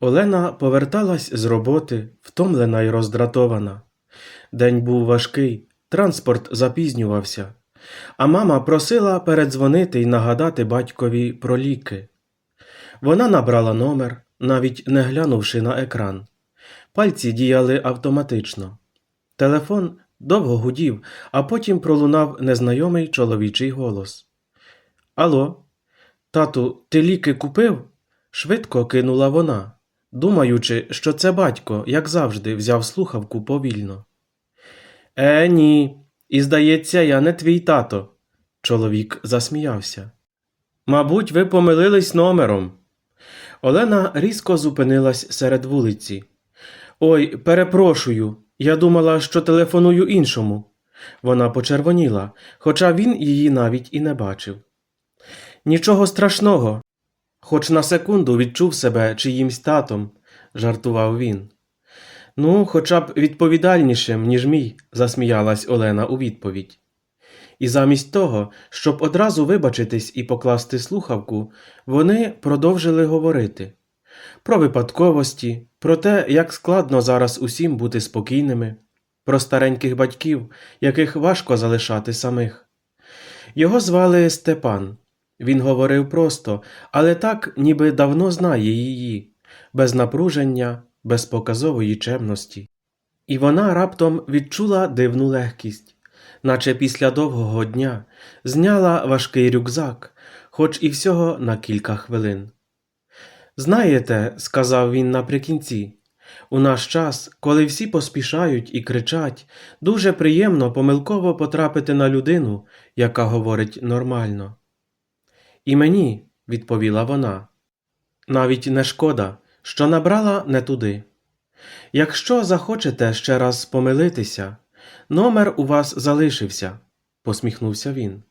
Олена поверталась з роботи, втомлена й роздратована. День був важкий, транспорт запізнювався, а мама просила передзвонити й нагадати батькові про ліки. Вона набрала номер, навіть не глянувши на екран. Пальці діяли автоматично. Телефон довго гудів, а потім пролунав незнайомий чоловічий голос. Алло, тату, ти ліки купив? швидко кинула вона, думаючи, що це батько, як завжди, взяв слухавку повільно. Е, ні, і здається, я не твій тато. Чоловік засміявся. Мабуть, ви помилились номером. Олена різко зупинилась серед вулиці. Ой, перепрошую, я думала, що телефоную іншому. Вона почервоніла, хоча він її навіть і не бачив. Нічого страшного, хоч на секунду відчув себе чиїмсь татом, жартував він. Ну, хоча б відповідальнішим, ніж мій, засміялась Олена у відповідь. І замість того, щоб одразу вибачитись і покласти слухавку, вони продовжили говорити про випадковості, про те, як складно зараз усім бути спокійними, про стареньких батьків, яких важко залишати самих. Його звали Степан. Він говорив просто, але так, ніби давно знає її, без напруження, без показової чемності. І вона раптом відчула дивну легкість, наче після довгого дня зняла важкий рюкзак, хоч і всього на кілька хвилин. Знаєте, сказав він наприкінці, у наш час, коли всі поспішають і кричать, дуже приємно помилково потрапити на людину, яка говорить нормально. І мені, відповіла вона, навіть не шкода, що набрала не туди. Якщо захочете ще раз помилитися, номер у вас залишився, посміхнувся він.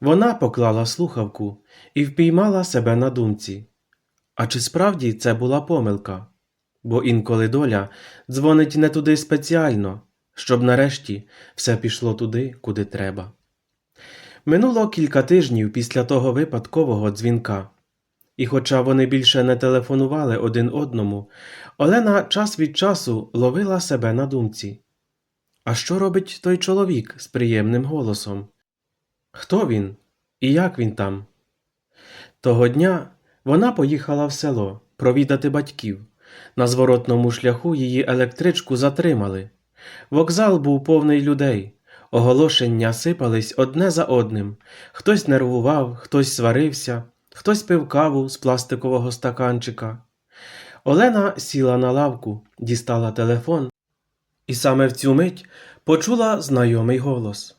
Вона поклала слухавку і впіймала себе на думці. А чи справді це була помилка? Бо інколи доля дзвонить не туди спеціально, щоб нарешті все пішло туди, куди треба. Минуло кілька тижнів після того випадкового дзвінка, і хоча вони більше не телефонували один одному, Олена час від часу ловила себе на думці. А що робить той чоловік з приємним голосом? Хто він і як він там? Того дня вона поїхала в село провідати батьків. На зворотному шляху її електричку затримали. Вокзал був повний людей. Оголошення сипались одне за одним. Хтось нервував, хтось сварився, хтось пив каву з пластикового стаканчика. Олена сіла на лавку, дістала телефон, і саме в цю мить почула знайомий голос.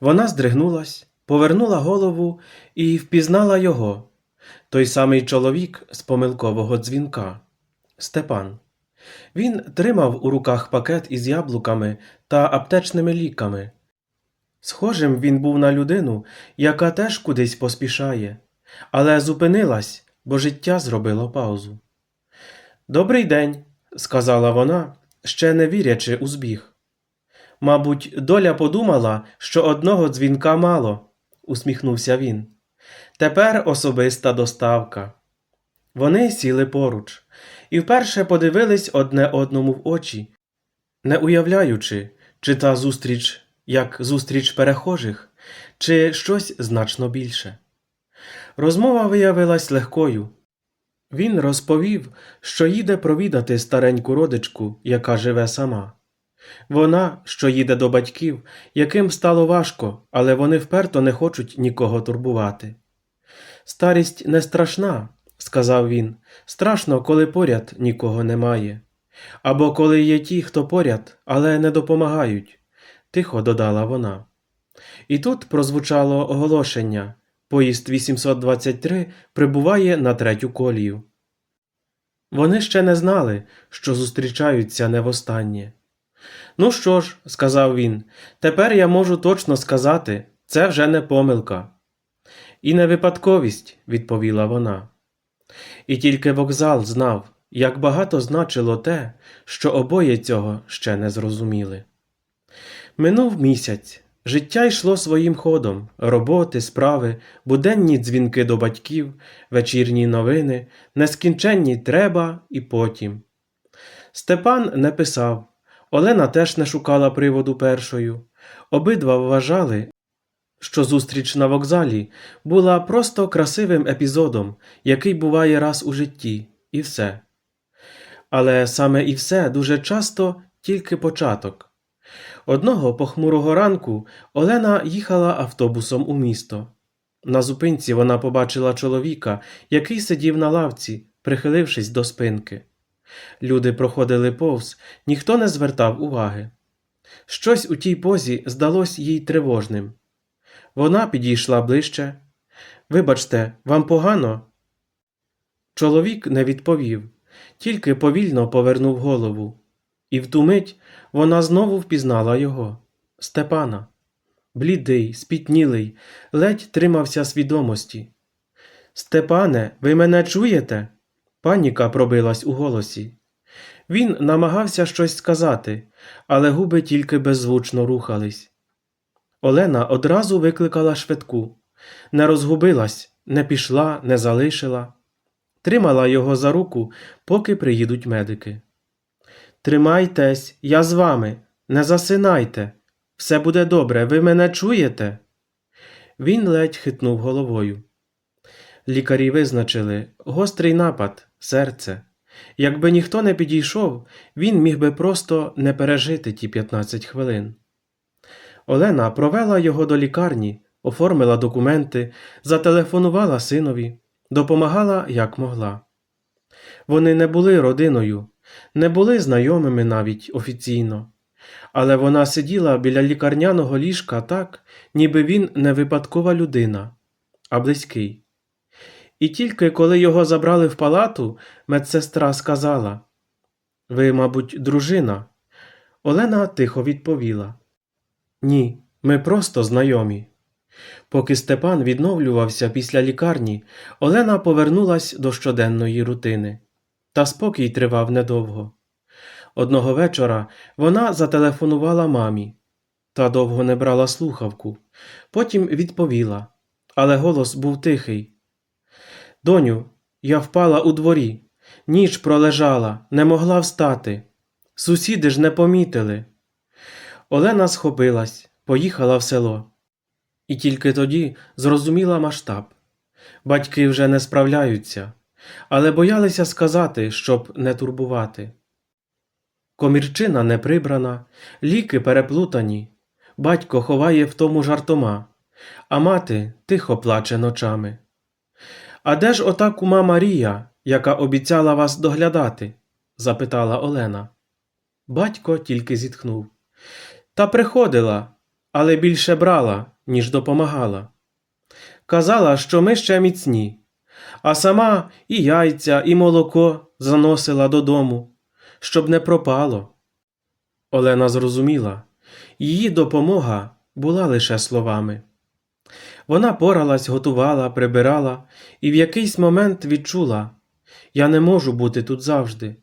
Вона здригнулась, повернула голову і впізнала його той самий чоловік з помилкового дзвінка Степан. Він тримав у руках пакет із яблуками та аптечними ліками. Схожим він був на людину, яка теж кудись поспішає, але зупинилась, бо життя зробило паузу. Добрий день, сказала вона, ще не вірячи у збіг. Мабуть, доля подумала, що одного дзвінка мало, усміхнувся він. Тепер особиста доставка. Вони сіли поруч і вперше подивились одне одному в очі, не уявляючи, чи та зустріч як зустріч перехожих, чи щось значно більше. Розмова виявилась легкою. Він розповів, що їде провідати стареньку родичку, яка живе сама. Вона, що їде до батьків, яким стало важко, але вони вперто не хочуть нікого турбувати. Старість не страшна, сказав він, страшно, коли поряд нікого немає. Або коли є ті, хто поряд, але не допомагають, тихо додала вона. І тут прозвучало оголошення поїзд 823 прибуває на третю колію. Вони ще не знали, що зустрічаються не востаннє. Ну що ж, сказав він, тепер я можу точно сказати, це вже не помилка. І не випадковість, відповіла вона. І тільки вокзал знав, як багато значило те, що обоє цього ще не зрозуміли. Минув місяць, Життя йшло своїм ходом роботи, справи, буденні дзвінки до батьків, вечірні новини, нескінченні треба і потім. Степан не писав, Олена теж не шукала приводу першою. Обидва вважали, що зустріч на вокзалі була просто красивим епізодом, який буває раз у житті, і все. Але саме і все дуже часто тільки початок. Одного похмурого ранку Олена їхала автобусом у місто. На зупинці вона побачила чоловіка, який сидів на лавці, прихилившись до спинки. Люди проходили повз, ніхто не звертав уваги. Щось у тій позі здалось їй тривожним. Вона підійшла ближче. Вибачте, вам погано? Чоловік не відповів, тільки повільно повернув голову. І в ту мить вона знову впізнала його Степана. Блідий, спітнілий, ледь тримався свідомості. Степане, ви мене чуєте? Паніка пробилась у голосі. Він намагався щось сказати, але губи тільки беззвучно рухались. Олена одразу викликала швидку, не розгубилась, не пішла, не залишила. Тримала його за руку, поки приїдуть медики. Тримайтесь, я з вами, не засинайте. Все буде добре, ви мене чуєте? Він ледь хитнув головою. Лікарі визначили гострий напад, серце. Якби ніхто не підійшов, він міг би просто не пережити ті 15 хвилин. Олена провела його до лікарні, оформила документи, зателефонувала синові, допомагала як могла. Вони не були родиною, не були знайомими навіть офіційно, але вона сиділа біля лікарняного ліжка так, ніби він не випадкова людина, а близький. І тільки коли його забрали в палату, медсестра сказала Ви, мабуть, дружина. Олена тихо відповіла Ні, ми просто знайомі. Поки Степан відновлювався після лікарні, Олена повернулась до щоденної рутини. Та спокій тривав недовго. Одного вечора вона зателефонувала мамі. Та довго не брала слухавку. Потім відповіла, але голос був тихий. Доню, я впала у дворі, ніч пролежала, не могла встати. Сусіди ж не помітили. Олена схопилась, поїхала в село. І тільки тоді зрозуміла масштаб. Батьки вже не справляються, але боялися сказати, щоб не турбувати. Комірчина не прибрана, ліки переплутані, батько ховає в тому жартома, а мати тихо плаче ночами. А де ж ота кума Марія, яка обіцяла вас доглядати? запитала Олена. Батько тільки зітхнув. Та приходила, але більше брала, ніж допомагала. Казала, що ми ще міцні, а сама і яйця, і молоко заносила додому, щоб не пропало. Олена зрозуміла, її допомога була лише словами. Вона поралась, готувала, прибирала і в якийсь момент відчула я не можу бути тут завжди,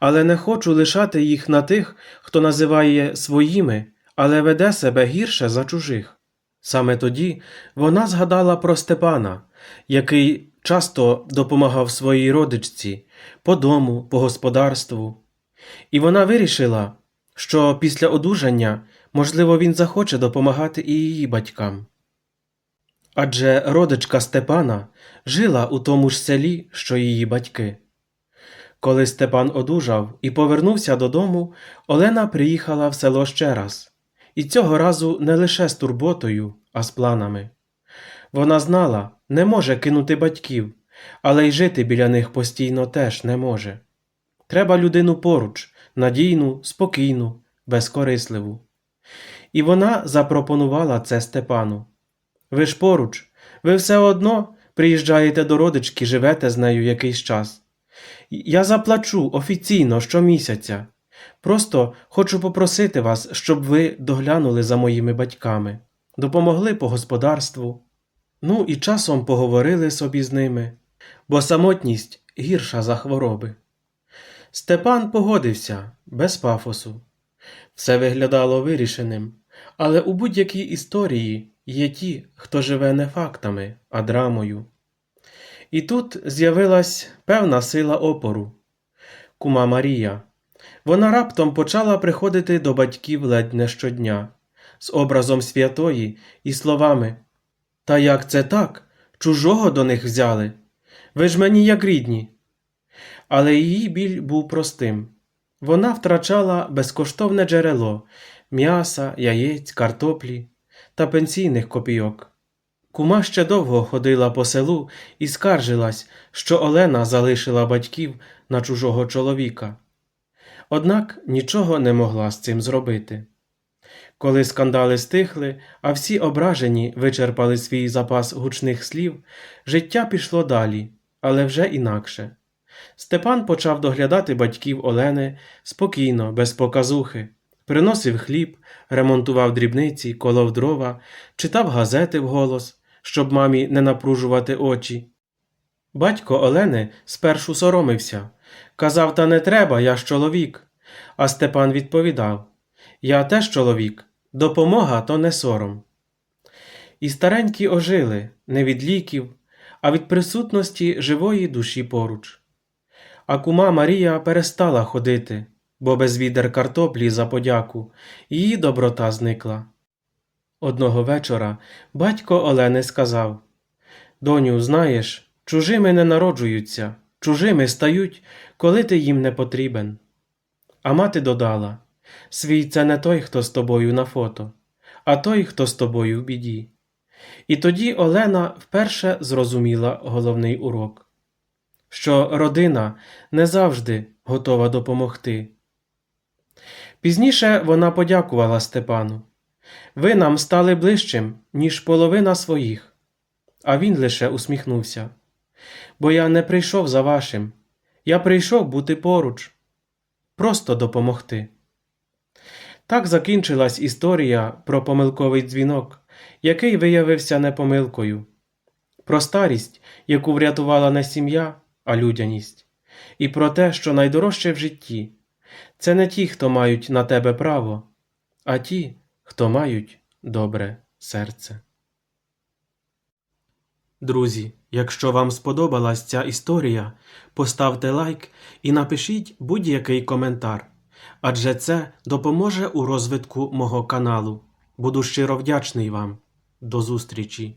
але не хочу лишати їх на тих, хто називає своїми, але веде себе гірше за чужих. Саме тоді вона згадала про Степана, який часто допомагав своїй родичці по дому, по господарству, і вона вирішила, що після одужання, можливо, він захоче допомагати і її батькам. Адже родичка Степана жила у тому ж селі, що її батьки. Коли Степан одужав і повернувся додому, Олена приїхала в село ще раз, і цього разу не лише з турботою, а з планами. Вона знала, не може кинути батьків, але й жити біля них постійно теж не може. Треба людину поруч, надійну, спокійну, безкорисливу. І вона запропонувала це Степану. Ви ж поруч, ви все одно приїжджаєте до родички, живете з нею якийсь час. Я заплачу офіційно щомісяця. Просто хочу попросити вас, щоб ви доглянули за моїми батьками, допомогли по господарству. Ну і часом поговорили собі з ними, бо самотність гірша за хвороби. Степан погодився без пафосу. Все виглядало вирішеним, Але у будь-якій історії є ті, хто живе не фактами, а драмою. І тут з'явилась певна сила опору кума Марія. Вона раптом почала приходити до батьків ледь не щодня, з образом святої і словами Та як це так? Чужого до них взяли? Ви ж мені як рідні. Але її біль був простим. Вона втрачала безкоштовне джерело м'яса, яєць, картоплі та пенсійних копійок. Кума ще довго ходила по селу і скаржилась, що Олена залишила батьків на чужого чоловіка. Однак нічого не могла з цим зробити. Коли скандали стихли, а всі ображені вичерпали свій запас гучних слів, життя пішло далі, але вже інакше. Степан почав доглядати батьків Олени спокійно, без показухи, приносив хліб, ремонтував дрібниці, колов дрова, читав газети вголос, щоб мамі не напружувати очі. Батько Олени спершу соромився, казав, та не треба, я ж чоловік. А Степан відповідав Я теж чоловік, допомога то не сором. І старенькі ожили не від ліків, а від присутності живої душі поруч. А кума Марія перестала ходити, бо без відер картоплі за подяку її доброта зникла. Одного вечора батько Олени сказав Доню, знаєш, чужими не народжуються, чужими стають, коли ти їм не потрібен. А мати додала Свій це не той, хто з тобою на фото, а той, хто з тобою в біді. І тоді Олена вперше зрозуміла головний урок, що родина не завжди готова допомогти. Пізніше вона подякувала Степану. Ви нам стали ближчим, ніж половина своїх. А він лише усміхнувся. Бо я не прийшов за вашим, я прийшов бути поруч, просто допомогти. Так закінчилась історія про помилковий дзвінок, який виявився не помилкою, про старість, яку врятувала не сім'я, а людяність, і про те, що найдорожче в житті це не ті, хто мають на тебе право, а ті, хто мають добре серце. Друзі, якщо вам сподобалась ця історія, поставте лайк і напишіть будь-який коментар, адже це допоможе у розвитку мого каналу. Буду щиро вдячний вам. До зустрічі!